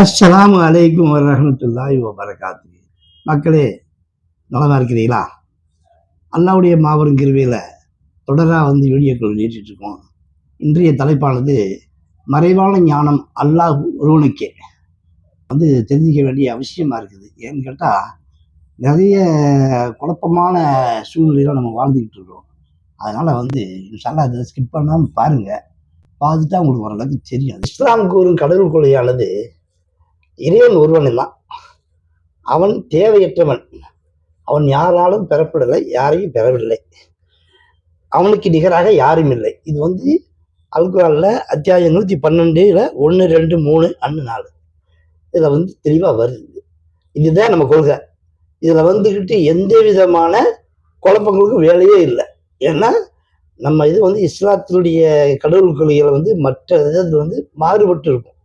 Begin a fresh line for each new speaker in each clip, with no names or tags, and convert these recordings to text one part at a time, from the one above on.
அஸ்லாம் அலைக்கும் வரஹ்மத்துல்லாஹி வரகாத்து மக்களே நலமா இருக்கிறீங்களா அல்லாவுடைய மாபெரும் கிருவியில் தொடராக வந்து வீடியோக்கள் வெளியிட்டு இருக்கோம் இன்றைய தலைப்பானது மறைவான ஞானம் அல்லாஹ் ஒருவனுக்கே. வந்து தெரிஞ்சிக்க வேண்டிய அவசியமாக இருக்குது. ஏன்னு கேட்டால் நிறைய குழப்பமான சூழ்நிலையில் நம்ம வாழ்ந்துக்கிட்டு இருக்கோம் அதனால் வந்து இன்ஷால்லா அதை ஸ்கிப் பண்ணாமல் பாருங்கள் பார்த்துட்டா உங்களுக்கு ஓரளவுக்கு தெரியும். இஸ்லாம் கூறும் கடவுள் கொலையானது இறைவன் ஒருவன் தான் அவன் தேவையற்றவன். அவன் யாராலும் பெறப்படலை யாரையும் பெறவில்லை. அவனுக்கு நிகராக யாரும் இல்லை. இது வந்து அல்குரானில் அத்தியாயம் நூற்றி பன்னெண்டுல ஒன்று ரெண்டு மூணு அண்ணு நாலு. இதில் வந்து தெளிவாக வருது. இதுதான் நம்ம கொள்கை. இதில் வந்துக்கிட்டு எந்த விதமான குழப்பங்களுக்கும் வேலையே இல்லை. ஏன்னா நம்ம இது வந்து இஸ்லாத்தினுடைய கடவுள் கொள்கைகளை வந்து மற்ற இதில் வந்து மாறுபட்டு இருக்கும்.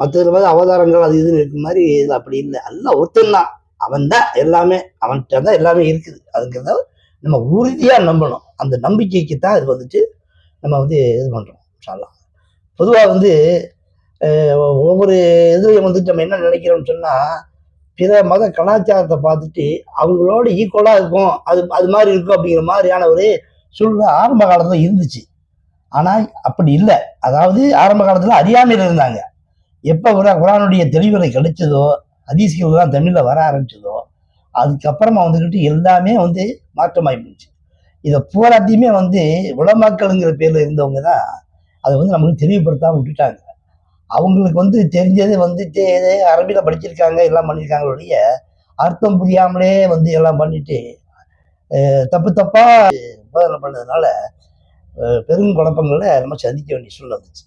மற்ற அவதாரங்கள் அது இதுன்னு இருக்க மாதிரி இது அப்படி இல்லை. எல்லாம் ஒருத்தன் தான். அவன் தான் எல்லாமே. அவன்கிட்ட தான் எல்லாமே இருக்குது. அதுங்கிறத நம்ம உறுதியாக நம்பணும். அந்த நம்பிக்கைக்கு தான் இது வந்துட்டு நம்ம வந்து இது பண்ணுறோம் சொல்லலாம் பொதுவாக வந்து ஒவ்வொரு இதுலையும் வந்துட்டு நம்ம என்ன நினைக்கிறோம்னு சொன்னால் பிற மத கலாச்சாரத்தை பார்த்துட்டு அவங்களோட ஈக்குவலாக இருக்கும். அது அது மாதிரி இருக்கும் அப்படிங்கிற மாதிரியான ஒரு சூழ்நிலை ஆரம்ப காலத்தில் இருந்துச்சு. ஆனால் அப்படி இல்லை. அதாவது ஆரம்ப காலத்தில் அறியாமையில் இருந்தாங்க. எப்போ குரா குரானுடைய தெளிவுரை கிடைச்சதோ ஹதீஸ்கள்லாம் தமிழில் வர ஆரம்பிச்சதோ அதுக்கப்புறமா வந்துக்கிட்டு எல்லாமே வந்து மாற்றமாகி போச்சு. இதை பூராத்தையுமே வந்து உலமாக்கலுங்கிற பேரில் இருந்தவங்க தான் அதை வந்து நம்மளுக்கு தெளிவுபடுத்தாமல் விட்டுட்டாங்க. அவங்களுக்கு வந்து தெரிஞ்சது வந்து அரபியில் படிச்சிருக்காங்க எல்லாம் பண்ணியிருக்காங்களுடைய அர்த்தம் புரியாமலே வந்து எல்லாம் பண்ணிட்டு தப்பு தப்பாக போதனை பண்ணதுனால பெரும் குழப்பங்களை நம்ம சந்திக்க வேண்டிய சூழ்நிலை வந்துச்சு.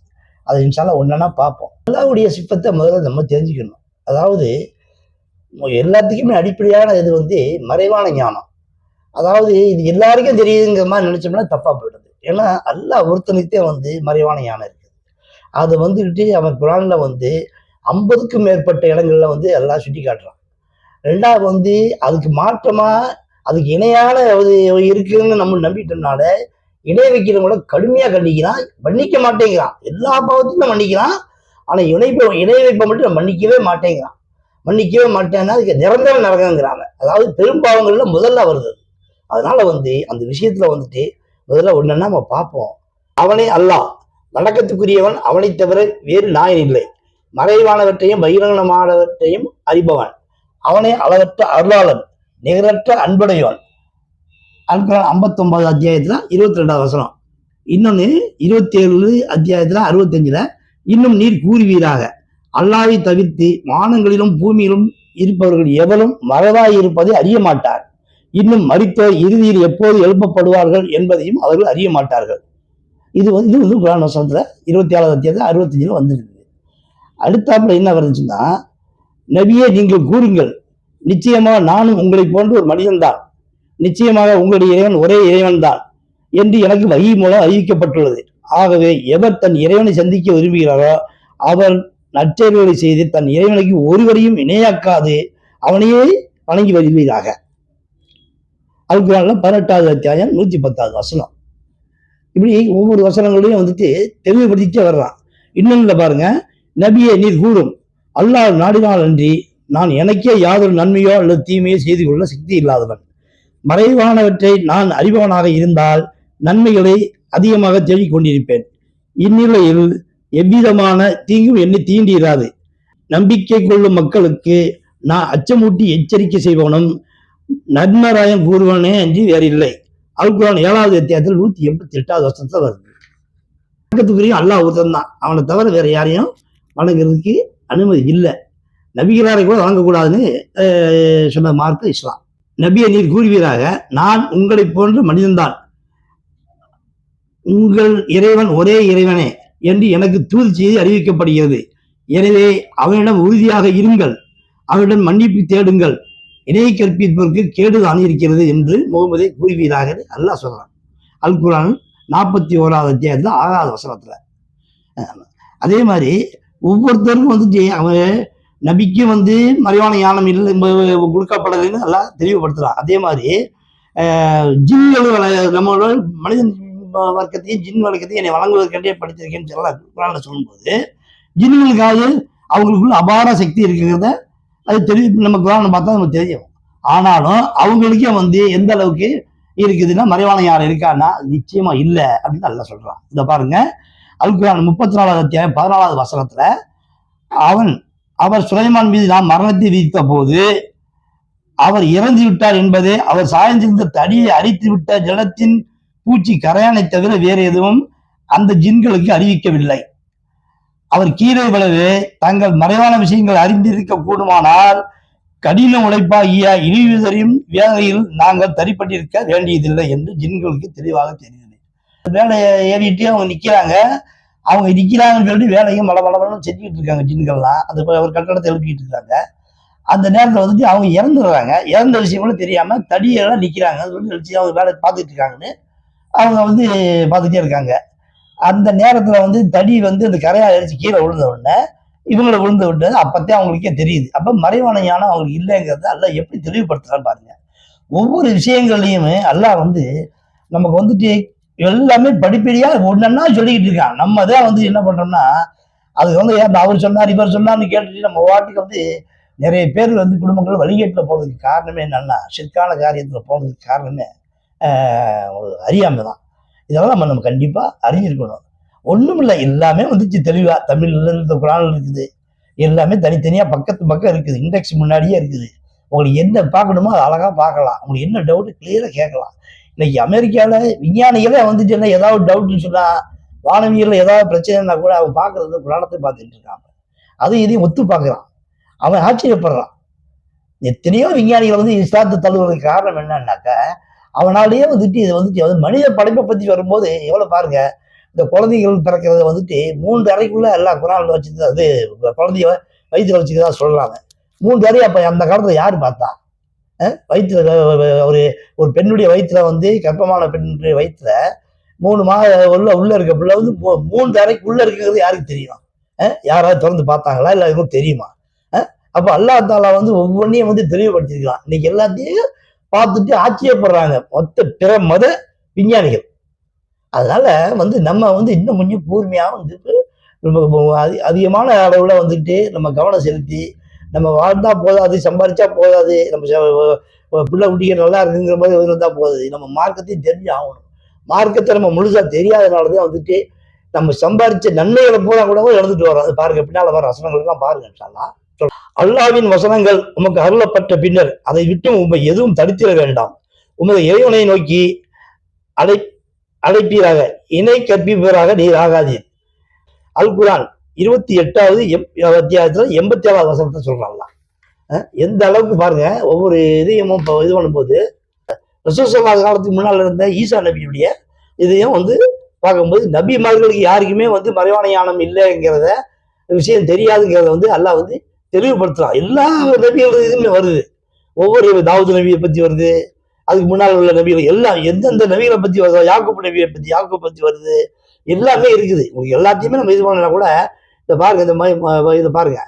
அதை இன்ஷால்லாம் ஒன்றா பார்ப்போம். அல்லாவுடைய சிப்பத்தை முதல்ல நம்ம தெரிஞ்சுக்கணும். அதாவது எல்லாத்துக்குமே அடிப்படையான இது வந்து மறைவான ஞானம். அதாவது இது எல்லாருக்கும் தெரியுதுங்கிற மாதிரி நினைச்சோம்னா தப்பாக போயிடுது. ஏன்னா அல்லா ஒருத்தனுக்கே வந்து மறைவான ஞானம் இருக்குது. அது வந்துக்கிட்டு அவன் குரானில் வந்து ஐம்பதுக்கும் மேற்பட்ட இடங்களில் வந்து எல்லாம் சுட்டி காட்டுறான். ரெண்டாவது வந்து அதுக்கு மாற்றமாக அதுக்கு இணையான ஒரு இருக்குன்னு நம்ம நம்பிட்டோம்னால இணை வைக்கிறவங்கள கடுமையா கண்டிக்கிறான் மன்னிக்க மாட்டேங்கிறான். எல்லா பாவத்தையும் மன்னிக்கிறான். ஆனா இணைப்ப இணை வைப்பை மட்டும் நான் மன்னிக்கவே மாட்டேங்கிறான். மன்னிக்கவே மாட்டேன்னா அதுக்கு நிரந்தர நரகங்கிறாங்க. அதாவது பெரும்பாவங்கள்ல முதல்ல வருது. அதனால வந்து அந்த விஷயத்துல வந்துட்டு முதல்ல ஒண்ணுன்னா நம்ம பார்ப்போம். அவனே அல்லாஹ். வணக்கத்துக்குரியவன் அவனை தவிர வேறு நாயன் இல்லை. மறைவானவற்றையும் பகிரங்கமானவற்றையும் அறிபவன். அவனே அளவற்ற அருளாளன் நிகரற்ற அன்புடையவன். அல்குரான் ஐம்பத்தொம்பது அத்தியாயத்தில் இருபத்தி ரெண்டாவது வசனம். இன்னொன்று இருபத்தி ஏழு அத்தியாயத்தில் அறுபத்தஞ்சில் இன்னும் நீர் கூறுவீராக. அல்லாவை தவிர்த்து வானங்களிலும் பூமியிலும் இருப்பவர்கள் எவரும் மறவாய் இருப்பதை அறிய மாட்டார் இன்னும் மரித்தோர் இறுதியில் எப்போது எழுப்பப்படுவார்கள் என்பதையும் அவர்கள் அறிய மாட்டார்கள் இது வந்து இது வந்து குரான் வசனத்தில் இருபத்தி ஏழாவது அத்தியாயத்தில் அறுபத்தஞ்சில் வந்துருக்குது. அடுத்தாப்புல என்ன வருதுச்சுன்னா நபியே நீங்கள் கூறுங்கள். நிச்சயமாக நானும் உங்களை போன்ற ஒரு மனிதன்தான் நிச்சயமாக உங்களுடைய இறைவன் ஒரே இறைவன் தான் என்று எனக்கு வகி மூலம் அறிவிக்கப்பட்டுள்ளது. ஆகவே எவர் தன் இறைவனை சந்திக்க விரும்புகிறாரோ அவர் நற்செயல்களை செய்து தன் இறைவனுக்கு ஒருவரையும் இணையாக்காது அவனையே வணங்கி வருவீராக. அல்குரான்ல பதினெட்டாவது அத்தியாயம் நூத்தி பத்தாவது வசனம். இப்படி ஒவ்வொரு வசனங்களையும் வந்துட்டு தெளிவுபடுத்திட்டே வர்றான். இன்னொன்னு பாருங்க நபியை நீர் கூறும் அல்லாஹ் நாடினால் அன்றி நான் எனக்கே யாதொரு நன்மையோ அல்லது தீமையோ செய்து கொள்ள சக்தி இல்லாதவன். மறைவானவற்றை நான் அறிபவனாக இருந்தால் நன்மைகளை அதிகமாக தேடிக் கொண்டிருப்பேன் இந்நிலையில் எவ்விதமான தீங்கும் என்னை தீண்டிராது. நம்பிக்கை கொள்ளும் மக்களுக்கு நான் அச்சமூட்டி எச்சரிக்கை செய்பவனும் நன்மராயம் கூறுவனே அன்றி வேறில்லை. அல்குரான் ஏழாவது அத்தியாயத்தில் நூத்தி எண்பத்தி எட்டாவது வருஷத்துல வருது. வணக்கத்துக்குரியும் அல்லாஹ் ஒருத்தன் தான் அவனை தவிர வேற யாரையும் வணங்குறதுக்கு அனுமதி இல்லை. நபிகளாரை கூட வணங்கக்கூடாதுன்னு சொன்ன மார்க்கு இஸ்லாம். நபியை நீர் கூறுவீராக நான் உங்களைப் போன்ற மனிதன்தான். உங்கள் இறைவன் ஒரே இறைவனே என்று எனக்கு தூது செய்தி அறிவிக்கப்படுகிறது. எனவே அவனிடம் உறுதியாக இருங்கள். அவனிடம் மன்னிப்பு தேடுங்கள். இணைய கற்பிப்பதற்கு கேடுதான் இருக்கிறது என்று முகமதை கூறுவீராக அல்லாஹ் சொல்றான். அல் குரான் நாற்பத்தி ஓராவது அத்தியாயத்தில் ஆறாவது வசனத்தில். அதே மாதிரி ஒவ்வொருத்தருக்கும் வந்துட்டு அவன் நபிக்கு வந்து மறைவான ஞானம் இல்லை கொடுக்கப்படுதுன்னு நல்லா எல்லாம் அதே மாதிரி அஹ், ஜின்களும் நம்மளோட மனிதன் வர்க்கத்தையும் ஜின் வர்க்கத்தையும் என்னை வழங்குவதற்கே படித்திருக்கேன்னு சொல்லலாம் குரானில் சொல்லும்போது ஜின்களுக்காவது அவங்களுக்குள்ள அபார சக்தி இருக்குங்கிறத அது தெரிய நம்ம குரானை பார்த்தா நமக்கு தெரியும். ஆனாலும் அவங்களுக்கே வந்து எந்த அளவுக்கு இருக்குதுன்னா மறைவான யார் இருக்கான்னா நிச்சயமா இல்லை அப்படின்னு நல்லா சொல்றான். இதை பாருங்க. அல்குரான் முப்பத்தி நாலாவது அத்தியாயம் பதினாலாவது வசனத்துல அவன் அவர் சுலைமான் மீது நாம் மரணத்தை விதித்த போது அவர் இறந்து விட்டார் என்பதே அவர் சாய்ந்திருந்த தடியை அரித்து விட்ட ஜலத்தின் பூச்சி கரையானை தவிர வேறு எதுவும் அந்த ஜின்களுக்கு அறிவிக்கவில்லை. அவர் கீழே விளைவு தங்கள் மறைவான விஷயங்கள் அறிந்திருக்க கூடுமானால் கடின உழைப்பாகிய இழிவுதரையும் வேலையில் நாங்கள் தரிப்பட்டிருக்க வேண்டியதில்லை என்று ஜின்களுக்கு தெளிவாக தெரியுது வேலையை ஏறிட்டு அவங்க நிக்கிறாங்க. அவங்க நிக்கிறாங்கன்னு சொல்லிட்டு வேலையும் மல மலமலம் செஞ்சுக்கிட்டு இருக்காங்க ஜின்கள்லாம். அது ஒரு கட்டடத்தை எழுப்பிட்டு இருக்காங்க. அந்த நேரத்தில் வந்துட்டு அவங்க இறந்துடுறாங்க. இறந்த விஷயங்களும் தெரியாமல் தடியெல்லாம் நிற்கிறாங்க சொல்லி நினைச்சு அவங்க வேலை பார்த்துட்டு இருக்காங்கன்னு அவங்க வந்து பார்த்துட்டே இருக்காங்க. அந்த நேரத்தில் வந்து தடி வந்து அந்த கரையா அடிச்சு கீழே விழுந்த உடனே இவங்களை விழுந்த உடனே அப்பத்தே அவங்களுக்கே தெரியுது. அப்போ மறைவான ஞானம் அவங்களுக்கு இல்லைங்கிறத அல்ல எப்படி தெளிவுபடுத்துறான்னு பாருங்க. ஒவ்வொரு விஷயங்கள்லையுமே அல்லாஹ் வந்து நமக்கு வந்துட்டு எல்லாமே படிப்படியா ஒன்னா சொல்லிக்கிட்டு இருக்கான் நம்ம தான் வந்து என்ன பண்றோம்னா அது வந்து ஏன் அவர் சொன்னார் இவர் சொன்னார்னு கேட்டுட்டு நம்ம வாட்டுக்கு வந்து நிறைய பேர் வந்து குடும்பங்கள் வழிகேட்டில் போனதுக்கு காரணமே என்னன்னா சிற்கால காரியத்தில் போனதுக்கு காரணமே ஒரு அறியாமை தான். இதெல்லாம் நம்ம நம்ம கண்டிப்பாக அறிஞ்சிருக்கணும். ஒன்றும் இல்லை எல்லாமே வந்துச்சு தெளிவாக தமிழ்ல இருந்து குரான் இருக்குது. எல்லாமே தனித்தனியாக பக்கத்து பக்கம் இருக்குது. இண்டெக்ஸ் முன்னாடியே இருக்குது. உங்களுக்கு என்ன பார்க்கணுமோ அதை அழகாக பார்க்கலாம். உங்களுக்கு என்ன டவுட்டு கிளியராக கேட்கலாம். இன்னைக்கு அமெரிக்காவில் விஞ்ஞானிகளே வந்துச்சுன்னா என்ன ஏதாவது டவுட்னு சொன்னால் வானவியலில் ஏதாவது பிரச்சனைனா கூட அவன் பார்க்கறது புராணத்தை பார்த்துட்டு இருக்காங்க. அதுவும் இதையும் ஒத்து பார்க்குறான். அவன் ஆச்சரியப்படுறான். எத்தனையோ விஞ்ஞானிகள் வந்து இஸ்லாத்தை தள்ளுவதற்கு காரணம் என்னன்னாக்கா அவனாலேயே வந்துட்டு இது வந்துட்டு அது மனித படைப்பை பற்றி வரும்போது எவ்வளோ பாருங்க இந்த குழந்தைகள் பிறக்கிறத வந்துட்டு மூன்று அறைக்குள்ள எல்லா குரானில் வச்சுருந்தா அது குழந்தைய வயிற்றுல வச்சுக்கிறதா சொல்றாங்க. மூன்று அறை அப்போ அந்த காலத்தில் யார் பார்த்தா? வயிற்றுல ஒரு ஒரு பெண்ணுடைய வயிற்றுல வந்து கர்ப்பமான பெண்ணுடைய வயிற்றுல மூணு மா உள்ள உள்ள இருக்க பிள்ளை வந்து மூணு மூன்று அறைக்கு உள்ள இருக்கிறது யாருக்கு தெரியும்? யாராவது திறந்து பார்த்தாங்களா? இல்லை எதுவும் தெரியுமா? அப்போ அல்லா தாலா வந்து ஒவ்வொன்றையும் வந்து தெளிவுபடுத்திருக்கலாம் இன்னைக்கு எல்லாத்தையும் பார்த்துட்டு ஆச்சரியப்படுறாங்க. மொத்த பிற மத விஞ்ஞானிகள். அதனால வந்து நம்ம வந்து இன்னும் கொஞ்சம் கூர்மையாக வந்துட்டு அதிகமான அளவில் வந்துட்டு நம்ம கவனம் செலுத்தி நம்ம வாழ்ந்தா போதாது சம்பாரிச்சா போதாது நம்ம ச- பிள்ளை குட்டிகள் நல்லா இருக்குங்கிற மாதிரி இருந்தால் போதாது. நம்ம மார்க்கத்தையும் தெரிஞ்சு ஆகணும். மார்க்கத்தை நம்ம முழுசாக தெரியாதனால தான் வந்துட்டு நம்ம சம்பாரிச்ச நன்மைகளை பூரா கூட இழந்துட்டு வரோம் அது பாருங்க பின்னால் வர வசனங்கள்லாம் பாருங்க இன்ஷா அல்லாவின் வசனங்கள் உமக்கு அருளப்பட்ட பின்னர் அதை விட்டு உண்மை எதுவும் தடுத்திட வேண்டாம். உமது இறைவனை நோக்கி அடை அழைப்பீராக. இணை கற்பிப்பீராக நீர் ஆகாதீர். அல் குரான் இருபத்தி எட்டாவது எம் அத்தியாயத்தில் எண்பத்தி ஏழாவது வசனத்தை சொல்றாங்களா எந்த அளவுக்கு பாருங்க ஒவ்வொரு இதையும் இப்போ இது பண்ணும்போது ரசூசல்லா காலத்துக்கு முன்னால் இருந்த ஈசா நபியுடைய இதையும் வந்து பார்க்கும்போது நபி மார்களுக்கு யாருக்குமே வந்து மறைவான ஞானம் இல்லைங்கிறத விஷயம் தெரியாதுங்கிறத வந்து அல்லாஹ் வந்து தெளிவுபடுத்துறான். எல்லா நபிகள் இதுமே வருது. ஒவ்வொரு தாவூது நபியை பற்றி வருது. அதுக்கு முன்னால் உள்ள நபிகள் எல்லாம் எந்தெந்த நபிகளை பற்றி வருதோ? யாக்கூப் நபியை பற்றி யாக்கூப் பற்றி வருது? எல்லாமே இருக்குது. உங்களுக்கு எல்லாத்தையுமே நம்ம இது பண்ணலாம் கூட இதை பாருங்க இந்த மாதிரி ம- இதை பாருங்க.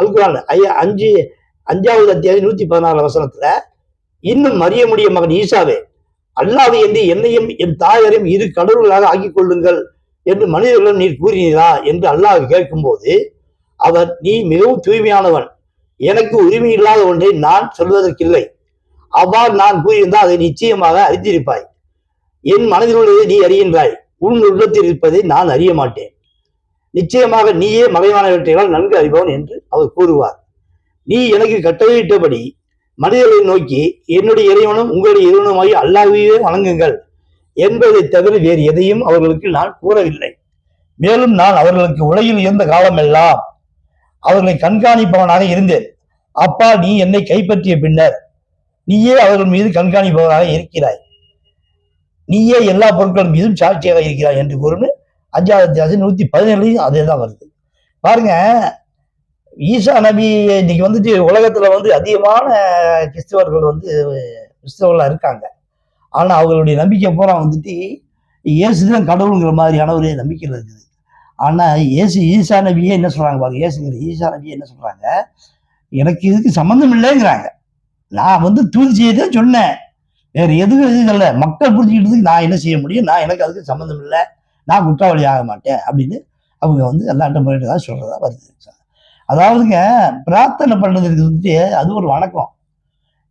அல்குரான் ஐயா அஞ்சு அஞ்சாவது அத்தியாயம் நூத்தி பதினாறு வசனத்துல இன்னும் மரியமுடைய மகன் ஈசாவே அல்லாவை என்று என்னையும் என் தாயரையும் இரு கடவுள்களாக ஆக்கிக் கொள்ளுங்கள் என்று மனிதர்களிடம் நீர் கூறினீரா என்று அல்லாஹ் கேட்கும்போது அவர் நீ மிகவும் தூய்மையானவன். எனக்கு உரிமை இல்லாத ஒன்றை நான் சொல்வதற்கில்லை. அவ்வாறு நான் கூறியிருந்தால் அதை நிச்சயமாக அறிந்திருப்பாய். என் மனதில் உள்ளதை நீ அறிகின்றாய். உன் உள்ளத்தில் இருப்பதை நான் அறிய மாட்டேன். நிச்சயமாக நீயே மறைவானவற்றைகளால் நன்கு அறிபவன் என்று அவர் கூறுவார். நீ எனக்கு கட்டளையிட்டபடி மனிதர்களை நோக்கி என்னுடைய இறைவனும் உங்களுடைய இறைவனுமாகி அல்லாஹ்வையே வணங்குங்கள் என்பதை தவிர வேறு எதையும் அவர்களுக்கு நான் கூறவில்லை. மேலும் நான் அவர்களுக்கு உலகில் இருந்த காலமெல்லாம் அவர்களை கண்காணிப்பவனாக இருந்தேன். அப்பா நீ என்னை கைப்பற்றிய பின்னர் நீயே அவர்கள் மீது கண்காணிப்பவனாக இருக்கிறாய். நீயே எல்லா பொருட்கள் மீதும் சாட்சியாக இருக்கிறாய் என்று கூறுன்னு அஞ்சாவது அத்தியாசம் நூற்றி பதினேழுலையும் அதே தான் வருது. பாருங்க ஈசா நபி இன்னைக்கு வந்துட்டு உலகத்துல வந்து அதிகமான கிறிஸ்தவர்கள் வந்து கிறிஸ்தவர்களாக இருக்காங்க. ஆனால் அவங்களுடைய நம்பிக்கை பூரா வந்துட்டு இயேசு தான் கடவுளுங்கிற மாதிரியான ஒரு நம்பிக்கையில் இருக்குது. ஆனால் இயேசு ஈசா நபியே என்ன சொல்றாங்க பாருங்க இயேசுங்கிற ஈசா நபியே என்ன சொல்றாங்க? எனக்கு இதுக்கு சம்மந்தம் இல்லைங்கிறாங்க. நான் வந்து தூதி செய்யதான் சொன்னேன். வேற எதுவும் எதுவும் இல்லை. மக்கள் புரிஞ்சுக்கிட்டதுக்கு நான் என்ன செய்ய முடியும்? நான் எனக்கு அதுக்கு சம்மந்தம் இல்லை. நான் குற்றவாளி ஆக மாட்டேன் அப்படின்னு அவங்க வந்து எல்லாட்ட முறையிட்டு தான் சொல்றதா வருது அதாவதுங்க பிரார்த்தனை பண்ணுறதுக்கு வந்துட்டு அது ஒரு வணக்கம்.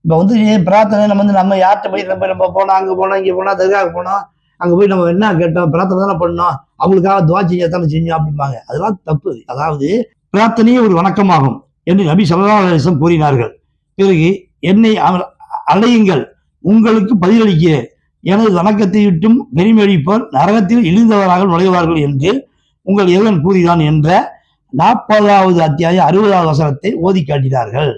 இப்போ வந்து பிரார்த்தனை நம்ம வந்து நம்ம யார்கிட்ட போய் நம்ம நம்ம போனோம் அங்கே போனோம் இங்கே போனோம் தர்காவுக்கு போனோம் அங்கே போய் நம்ம என்ன கேட்டோம் பிரார்த்தனை தானே பண்ணோம் அவங்களுக்காக துவா செஞ்சா தானே செஞ்சோம் அப்படிம்பாங்க. அதெல்லாம் தப்பு. அதாவது பிரார்த்தனையே ஒரு வணக்கமாகும் என்று நபி சல்லாசம் கூறினார்கள். பிறகு என்னை அலையுங்கள் உங்களுக்கு பதிலளிக்கிறேன். எனது வணக்கத்தை விட்டும் பெருமையளிப்போர் நரகத்தில் இழிந்தவராக நுழைவார்கள் என்று உங்கள் இறைவன் கூறினான் என்ற நாற்பதாவது அத்தியாயம் அறுபதாவது வசனத்தை ஓதி காட்டினார்கள்.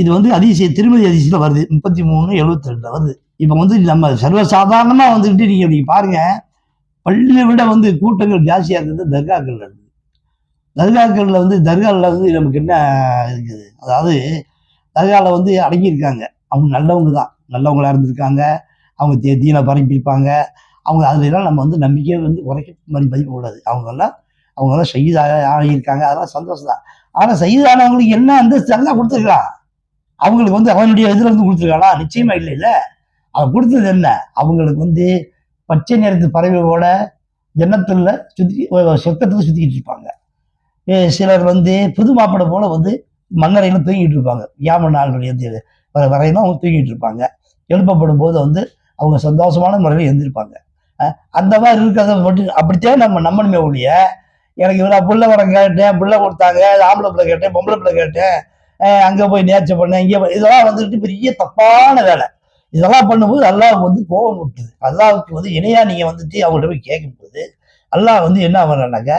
இது வந்து அதிசய திருமதி அதிசயத்தில் வருது. முப்பத்தி மூணு எழுபத்தி ரெண்டுல வருது. இப்போ வந்து நம்ம சர்வசாதாரணமாக வந்துக்கிட்டு நீங்கள் நீங்கள் பாருங்க. பள்ளியை விட வந்து கூட்டங்கள் ஜாஸ்தியாக இருந்தது தர்காக்கள் இருந்தது தர்காக்கள்ல வந்து தர்காவில் வந்து நமக்கு என்ன இருக்குது? அதாவது தர்காவில் வந்து அடங்கியிருக்காங்க அவங்க நல்லவங்க தான். நல்லவங்களாக இருந்திருக்காங்க. அவங்க தே தீனை பரப்பியிருப்பாங்க அவங்க அதெல்லாம் நம்ம வந்து நம்பிக்கையை வந்து குறைக்க மாதிரி மதிக்க கூடாது அவங்கெல்லாம் அவங்கெல்லாம் செய்து ஆகியிருக்காங்க. அதெல்லாம் சந்தோஷம் தான் ஆனால் செய்தானவங்களுக்கு என்ன அந்தஸ்து எல்லாம் கொடுத்துருக்கலாம். அவங்களுக்கு வந்து அவனுடைய இதில் இருந்து கொடுத்துருக்காளா நிச்சயமா இல்லை இல்லை. அவன் கொடுத்தது என்ன? அவங்களுக்கு வந்து பச்சை நிறத்து பறவைகளோட ஜன்னத்தில் சுற்றி சொர்க்கத்தில் சுற்றிக்கிட்டு இருப்பாங்க. சிலர் வந்து புது மாப்பிடை போல வந்து மண்ணறையில் தூங்கிட்டு இருப்பாங்க. யாம நாளுடைய வரையிலும் அவங்க தூங்கிட்டு இருப்பாங்க. எழுப்பப்படும் போது வந்து அவங்க சந்தோஷமான முறையில் எழுந்திருப்பாங்க. அந்த மாதிரி இருக்கிறத மட்டும் அப்படித்தான் நம்ம நம்பணுமே ஒழிய எனக்கு இவ்வளோ புள்ள வரம் கேட்டேன் புள்ள கொடுத்தாங்க ஆம்பளை பிள்ளை கேட்டேன் பொம்பளை பிள்ளை கேட்டேன் அங்கே போய் நேர்ச்சி பண்ணேன் இங்கே இதெல்லாம் வந்துட்டு பெரிய தப்பான வேலை. இதெல்லாம் பண்ணும்போது அல்லாஹ் வந்து கோபம் விட்டுது அல்லாவுக்கு வந்து இணையாக நீங்கள் வந்துட்டு அவங்கள்ட்ட போய் கேட்கும்போது அல்லாஹ் வந்து என்ன பண்ணாக்க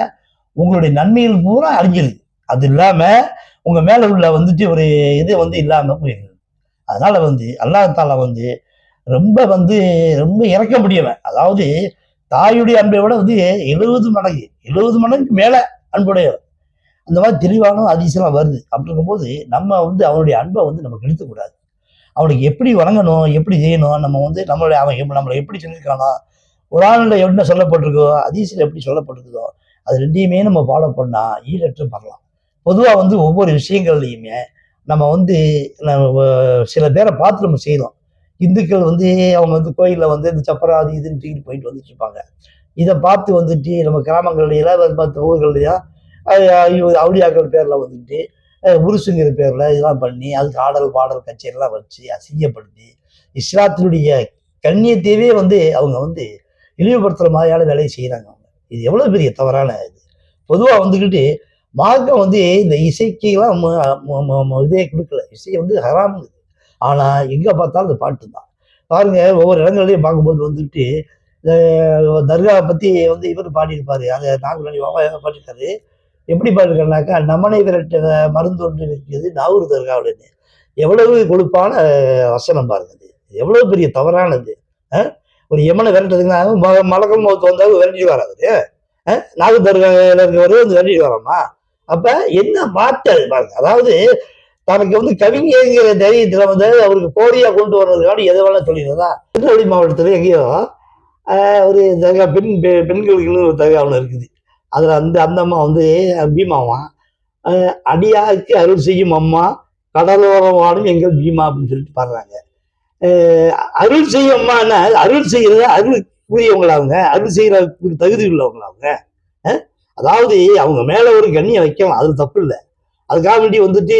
உங்களுடைய நன்மைகள் பூரா அழிஞ்சிருது. அது இல்லாமல் உங்கள் மேலே உள்ள வந்துட்டு ஒரு இது வந்து இல்லாமல் போயிருது அதனால வந்து அல்லாஹ் வந்து ரொம்ப வந்து ரொம்ப இறக்க முடியவன் அதாவது தாயுடைய அன்பை விட வந்து எழுபது மடங்கு எழுபது மடங்கு மேலே அன்புடையவர் அந்த மாதிரி தெளிவான அதிசயமாக வருது. அப்படி இருக்கும்போது நம்ம வந்து அவனுடைய அன்பை வந்து நம்ம கெடுத்துக்கூடாது. அவனுக்கு எப்படி வணங்கணும் எப்படி செய்யணும் நம்ம வந்து நம்மளுடைய அவன் நம்மளை எப்படி சொல்லியிருக்கானோ குரானில் என்ன சொல்லப்பட்டிருக்கோ அதிசயில் எப்படி சொல்லப்பட்டிருக்குதோ அது ரெண்டையுமே நம்ம ஃபாலோ பண்ணால் ஈடற்று பண்ணலாம் பொதுவாக வந்து ஒவ்வொரு விஷயங்கள்லையுமே நம்ம வந்து நம்ம சில பேரை பார்த்து நம்ம செய்யலாம். இந்துக்கள் வந்து அவங்க வந்து கோயிலில் வந்து இந்த சப்பராதி இதுன்னு தூக்கிட்டு போயிட்டு வந்துட்டு இருப்பாங்க இதை பார்த்து வந்துட்டு நம்ம கிராமங்கள்லாம் மற்ற ஊர்கள்லையும் அவுளியாக்கள் பேரில் வந்துட்டு உருசுங்கிற பேரில் இதெல்லாம் பண்ணி அதுக்கு ஆடல் பாடல் கச்சேரிலாம் வச்சு அசிங்கப்படுத்தி இஸ்லாத்தினுடைய கண்ணியத்தையவே வந்து அவங்க வந்து இழிவுபடுத்துகிற மாதிரியான வேலையை செய்கிறாங்க அவங்க இது எவ்வளோ பெரிய தவறான இது பொதுவாக வந்துக்கிட்டு மார்க்கம் வந்து இந்த இசைக்கெல்லாம் ம- ம- ம- இதே கொடுக்கல இசை வந்து ஹராம் ஆனால் எங்கே பார்த்தாலும் இந்த பாட்டு தான். பாருங்க ஒவ்வொரு இடங்கள்லையும் பார்க்கும்போது வந்துட்டு தர்காவை பற்றி வந்து இவர் பாடியிருப்பார். அதை நாகூர் பாபா பாடியிருக்காரு. எப்படி பாடியிருக்காருனாக்கா நமனை விரட்ட மருந்து ஒன்று இருக்கிறது நாகூர் தர்காவுடனே எவ்வளவு கொழுப்பான வசனம் பாருங்க அது எவ்வளவு பெரிய தவறானது. ஒரு எமனை விரட்டுறதுன்னா ம- மலக்கம் மௌத்து வந்தாலும் விரட்டிட்டு வராது நாகூர் தர்காவில் இருக்கிறவரு வந்து விரட்டிட்டு வரோமா அப்போ என்ன வார்த்தை அது பாருங்க. அதாவது தனக்கு வந்து கவிஞங்கிற தைரியத்துல வந்து அவருக்கு கோரியா கொண்டு வர்றதுக்கான எதை வேணா சொல்லிடுறதா திருநெல்வேலி மாவட்டத்தில் எங்கேயோ ஒரு தகா பெண் பெ- பெண்களுக்குன்னு ஒரு தகவல் ஒன்று இருக்குது. அதில் அந்த அந்த அம்மா வந்து பீமாவா? அடியாருக்கு அருள் செய்யும் அம்மா கடலோரம் வாடும் எங்கள் பீமா அப்படின்னு சொல்லிட்டு பாடுறாங்க. அருள் செய்யும் அம்மான்னா அருள் செய்கிறத அருள் கூறியவங்களா அவங்க? அருள் செய்கிற தகுதி உள்ளவங்களா அவங்க? அதாவது அவங்க மேலே ஒரு கண்ணியை வைக்கலாம் அது தப்பு இல்லை. அதுக்காக வேண்டி வந்துட்டு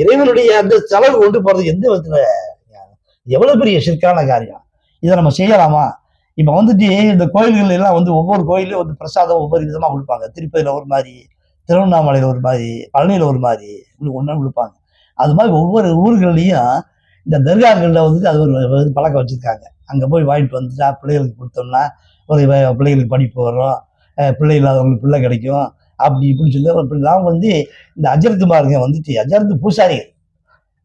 இறைவனுடைய அந்த செலவு கொண்டு போறது எந்த விதத்துல? எவ்வளவு பெரிய சிற்கான காரியம்? இதை நம்ம செய்யலாமா? இப்ப வந்துட்டு இந்த கோயில்கள் எல்லாம் வந்து ஒவ்வொரு கோயிலையும் வந்து பிரசாதம் ஒவ்வொரு விதமா கொடுப்பாங்க. திருப்பதியில ஒரு மாதிரி திருவண்ணாமலையில ஒரு மாதிரி பழனியில ஒரு மாதிரி இப்படி ஒன்றா கொடுப்பாங்க. அது மாதிரி ஒவ்வொரு ஊர்கள்லையும் இந்த தர்காக்கள்ல வந்துட்டு அது ஒரு பழக்கம் வச்சிருக்காங்க. அங்க போய் வாங்கிட்டு வந்துட்டா பிள்ளைகளுக்கு கொடுத்தோம்னா ஒரு பிள்ளைகளுக்கு படிப்பு வரும். பிள்ளை இல்லாதவங்களுக்கு பிள்ளை கிடைக்கும். அப்படி இப்படின்னு சொல்லி அப்படிலாம் வந்து இந்த அஜர்த்துமாருங்க வந்துட்டு அஜரத்து பூசாரிகள்.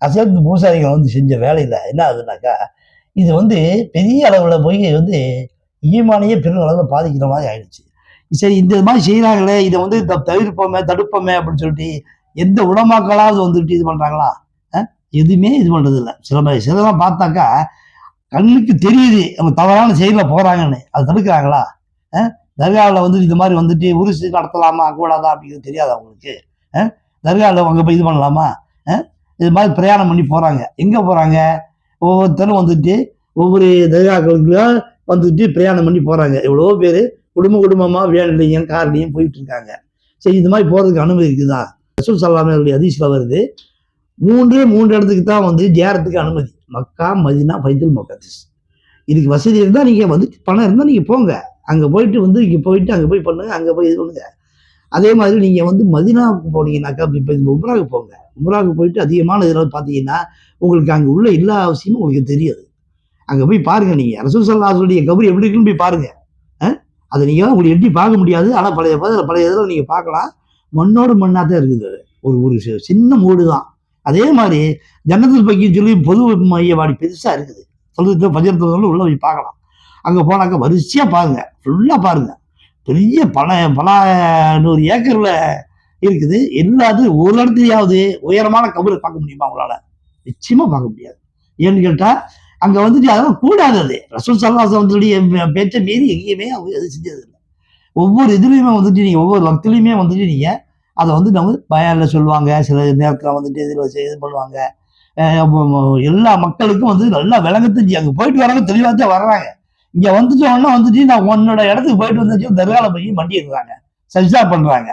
அஜரத்து பூசாரிகள் வந்து செஞ்ச வேலையில் என்ன ஆகுதுனாக்கா இது வந்து பெரிய அளவில் போய் வந்து ஈமானையே பெரும் அளவில் பாதிக்கிற மாதிரி ஆயிடுச்சு. சரி இந்த மாதிரி செய்கிறாங்களே இதை வந்து த- தவிர்ப்போமே தடுப்போமே அப்படின்னு சொல்லிட்டு எந்த உடமாக்களாவது வந்துட்டு இது பண்ணுறாங்களா எதுவுமே இது பண்ணுறது இல்லை சில மாதிரி பார்த்தாக்கா கண்ணுக்கு தெரியுது அவங்க தவறான செயலில் போகிறாங்கன்னு அதை தடுக்கிறாங்களா? தர்காவில் வந்து இது மாதிரி வந்துட்டு உருசு நடத்தலாமா கூடாதா அப்படிங்கிறது தெரியாது அவங்களுக்கு தர்காவில் அங்கே போய் இது பண்ணலாமா? இது மாதிரி பிரயாணம் பண்ணி போகிறாங்க எங்கே போகிறாங்க ஒவ்வொருத்தரும் வந்துட்டு ஒவ்வொரு தர்காக்களுக்கும் வந்துட்டு பிரயாணம் பண்ணி போகிறாங்க எவ்வளோ பேர் குடும்ப குடும்பமாக வேன்லையும் கார்லையும் போயிட்டு இருக்காங்க. சரி இது மாதிரி போகிறதுக்கு அனுமதி இருக்குதா? ரசூல் சல்லாமே அதிசயில் வருது. மூன்று மூன்று இடத்துக்கு தான் வந்து ஜேரத்துக்கு அனுமதி. மக்கா மதினா பைத்துல் முகத்திஸ். இதுக்கு வசதி இருந்தால் நீங்கள் வந்து பணம் இருந்தால் நீங்கள் போங்க. அங்கே போயிட்டு வந்து இங்கே போயிட்டு அங்கே போய் பண்ணுங்க அங்கே போய் இது பண்ணுங்க. அதே மாதிரி நீங்கள் வந்து மதினாவுக்கு போனீங்கன்னாக்கா இப்போ இந்த உம்ராவுக்கு போங்க. உம்ராவுக்கு போயிட்டு அதிகமான இதில் பார்த்தீங்கன்னா உங்களுக்கு அங்கே உள்ள எல்லா அவசியமும் உங்களுக்கு தெரியாது. அங்கே போய் பாருங்கள் நீங்கள் ரசூல் சல்லாஹுடைய கபரி எப்படி இருக்குன்னு போய் பாருங்கள் அதை நீங்கள் உங்களுக்கு எட்டி பார்க்க முடியாது. ஆனால் பழைய பழைய பழைய இதில் நீங்கள் பார்க்கலாம். மண்ணோடு மண்ணாக தான் இருக்குது ஒரு ஒரு சின்ன மூடு தான். அதே மாதிரி ஜன்னத்தில் பக்கி சொல்லி பொது மையவாடி பெருசாக இருக்குது. சொல்லுறது பஞ்சர் உள்ள போய் பார்க்கலாம். அங்கே போனாக்கா வரிசையாக பாருங்கள் ஃபுல்லாக பாருங்க. பெரிய பல பல நூறு ஏக்கரில் இருக்குது. என்னது ஒரு இடத்துலையாவது உயரமான கபரை பார்க்க முடியுமா அவங்களால நிச்சயமாக பார்க்க முடியாது. ஏன்னு கேட்டால் அங்கே வந்துட்டு அதெல்லாம் கூடாது அது. ரசூல் சல்லாசத்துடைய பேச்சை மீறி எங்கேயுமே அவங்க அது செஞ்சதில்லை. ஒவ்வொரு இதுலேயுமே வந்துட்டு நீங்கள் ஒவ்வொரு வக்திலையுமே வந்துட்டு நீங்கள் அதை வந்து நம்ம பயானில் சொல்லுவாங்க. சில நேரத்தில் வந்துட்டு இதில் இது பண்ணுவாங்க. எல்லா மக்களுக்கும் வந்து நல்லா விளங்க தெரிஞ்சு அங்கே போயிட்டு வராங்க தெளிவாக தான் வர்றாங்க. இங்கே வந்துட்டோம்னா வந்துட்டு நான் உன்னோட இடத்துக்கு போயிட்டு வந்துச்சு தர்கால போய் மண்டி இருக்கிறாங்க சஜ்ஜா பண்ணுறாங்க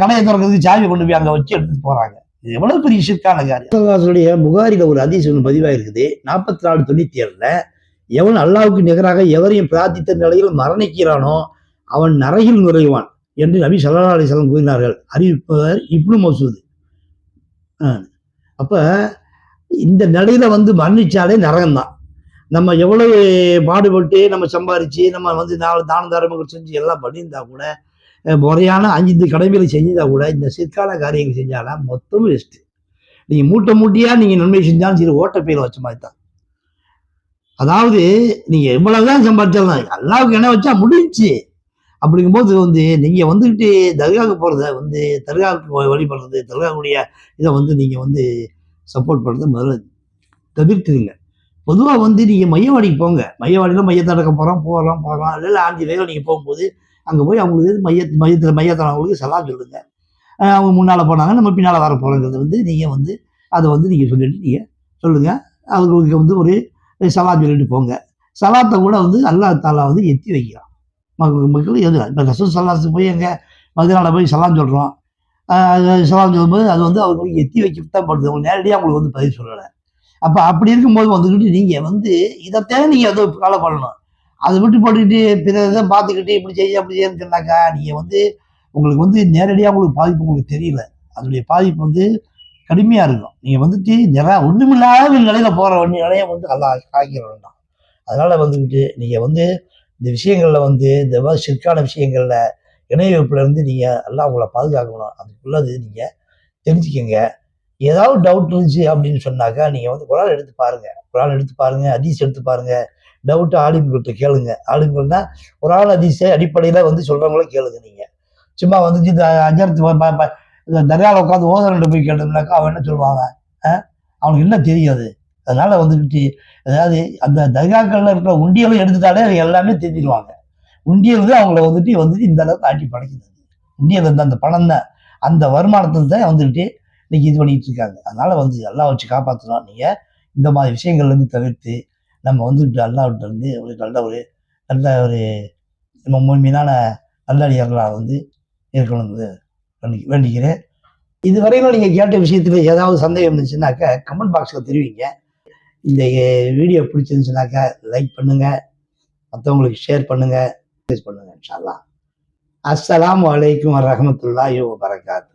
கடையை திறக்கிறதுக்கு சாவி கொண்டு போய் அங்கே வச்சு எடுத்துட்டு போகிறாங்க இது எவ்வளோ பெரிய ஷிற்கான காரியம். புகாரில ஒரு அதிசயம் ஒன்று பதிவாக இருக்குது நாற்பத்தி நாலு தொண்ணூத்தி ஏழுல எவன் அல்லாவுக்கு நிகராக எவரையும் பிரார்த்தித்த நிலையில் மரணிக்கிறானோ அவன் நரகில் நுழைவான் என்று நபி சல்லா அலிஸ்லாம் கூறினார்கள். அறிவிப்பவர் இப்னு மசூது. அப்போ இந்த நிலையில வந்து மரணிச்சாலே நரகம்தான். நம்ம எவ்வளவு பாடுபட்டு நம்ம சம்பாரிச்சு நம்ம வந்து நாலு தான தர்மங்கள் செஞ்சு எல்லாம் பண்ணியிருந்தா கூட முறையான அஞ்சு கடமைகளை செஞ்சிருந்தா கூட இந்த சிற்கால காரியங்கள் செஞ்சாலும் மொத்தம் வேஸ்ட்டு நீங்கள் மூட்டை மூட்டியாக நீங்கள் நன்மை செஞ்சாலும் சரி ஓட்டப்பயில வச்ச மாதிரி தான். அதாவது நீங்கள் எவ்வளவுதான் சம்பாதிச்சாலும் அல்லாவுக்கு என்ன வச்சா முடிஞ்சுச்சு. அப்படிங்கும்போது வந்து நீங்கள் வந்துக்கிட்டு தர்காவுக்கு போகிறத வந்து தர்காவுக்கு வழிபடுறது தர்காவுடைய இதை வந்து நீங்கள் வந்து சப்போர்ட் பண்ணுறது முதல்ல தவிர்த்துருங்க. பொதுவாக வந்து நீங்கள் மையவாடிக்கு போங்க. மையவாடியில் மையத்தை அடக்க போகிறோம் போகிறோம் போகிறோம் இல்லை ஆஞ்சி வேலை நீங்கள் போகும்போது அங்கே போய் அவங்களுக்கு மைய மையத்தில் மையத்தனவங்களுக்கு சலாம் சொல்லுங்க. அவங்க முன்னால் போனாங்க நம்ம பின்னால் வர போகிறோங்கிறது வந்து நீங்கள் வந்து அதை வந்து நீங்கள் சொல்லிட்டு நீங்கள் சொல்லுங்கள் அவங்களுக்கு வந்து ஒரு சலாம் சொல்லிட்டு போங்க. சலாத்தை கூட வந்து அல்லா தாலா வந்து எத்தி வைக்கிறான். மக்கள் எது இப்போ ரசூல் சல்லாத்து போய் எங்கே மதுராவில் போய் சலாம் சொல்கிறோம் சலாம் சொல்லும்போது அது வந்து அவங்களுக்கு எத்தி வைக்க தான் படுது. அவங்க நேரடியாக அவங்களுக்கு வந்து பதில் சொல்லலை. அப்போ அப்படி இருக்கும்போது வந்துக்கிட்டு நீங்கள் வந்து இதைத்தான் நீங்கள் வந்து ஃபாலோ பண்ணணும். அதை விட்டு போட்டுக்கிட்டு பிற இதை பார்த்துக்கிட்டு இப்படி செய்ய அப்படி செய்யன்னு சொன்னாக்கா நீங்கள் வந்து உங்களுக்கு வந்து நேரடியாக உங்களுக்கு பாதிப்பு உங்களுக்கு தெரியல. அதனுடைய பாதிப்பு வந்து கடுமையாக இருக்கும். நீங்கள் வந்துட்டு நிற ஒன்றுமில்லாத நிலையில போகிற வண்டி நிலையை வந்து நல்லா காய்க்கிற வேண்டாம் அதனால் வந்துக்கிட்டு நீங்கள் வந்து இந்த விஷயங்களில் வந்து இந்த மாதிரி சிற்கான விஷயங்களில் இணை இருந்து நீங்கள் எல்லாம் உங்களை பாதுகாக்கணும். அதுக்குள்ளது நீங்கள் தெரிஞ்சுக்கங்க. ஏதாவது டவுட் இருந்துச்சு அப்படின்னு சொன்னாக்கா நீங்கள் வந்து குரான் எடுத்து பாருங்கள் குரான் எடுத்து பாருங்கள் ஹதீஸ் எடுத்து பாருங்கள் டவுட்டு ஆளுங்கள்கிட்ட கேளுங்க. ஆளுங்கள்னா குரான் ஹதீஸை அடிப்படையில் வந்து சொல்கிறவங்கள கேளுங்க நீங்கள் சும்மா வந்து இந்த இந்த தர்காவில் உட்காந்து ஓதரன்ட்டு போய் கேட்டோம்னாக்கா அவன் என்ன சொல்லுவாங்க? அவனுக்கு என்ன தெரியாது. அதனால் வந்துக்கிட்டு அதாவது அந்த தர்காக்களில் இருக்கிற உண்டியலும் எடுத்துட்டாலே அது எல்லாமே தெரிஞ்சிருவாங்க. உண்டியல் தான் அவங்கள வந்துட்டு வந்துட்டு இந்த அளவுக்கு ஆட்டி படைக்கிறது உண்டியல் அந்த அந்த பணம் தான். அந்த வருமானத்தை தான் வந்துக்கிட்டு இன்னைக்கு இது பண்ணிட்டு இருக்காங்க அதனால வந்து எல்லாம் வச்சு காப்பாற்றலாம் நீங்கள் இந்த மாதிரி விஷயங்கள்ல இருந்து தவிர்த்து நம்ம வந்து அல்லாவிட்ட இருந்து ஒரு நல்ல ஒரு நல்ல ஒரு நம்ம முழுமையான நல்லடியார்களாக வந்து இருக்கணும்னு வேண்டி வேண்டிக்கிறேன். இதுவரையிலும் நீங்கள் கேட்ட விஷயத்தில் ஏதாவது சந்தேகம் இருந்துச்சுன்னாக்கா கமெண்ட் பாக்ஸில் தெரிவிங்க. இந்த வீடியோ பிடிச்சிருந்துச்சுனாக்கா லைக் பண்ணுங்கள் மற்றவங்களுக்கு ஷேர் பண்ணுங்கள் பண்ணுங்கள் இன்ஷால்லாம் அஸ்லாம் வலைக்கும் அலைக்கும் வரஹ்மத்துல்லாஹி வரக்காத்து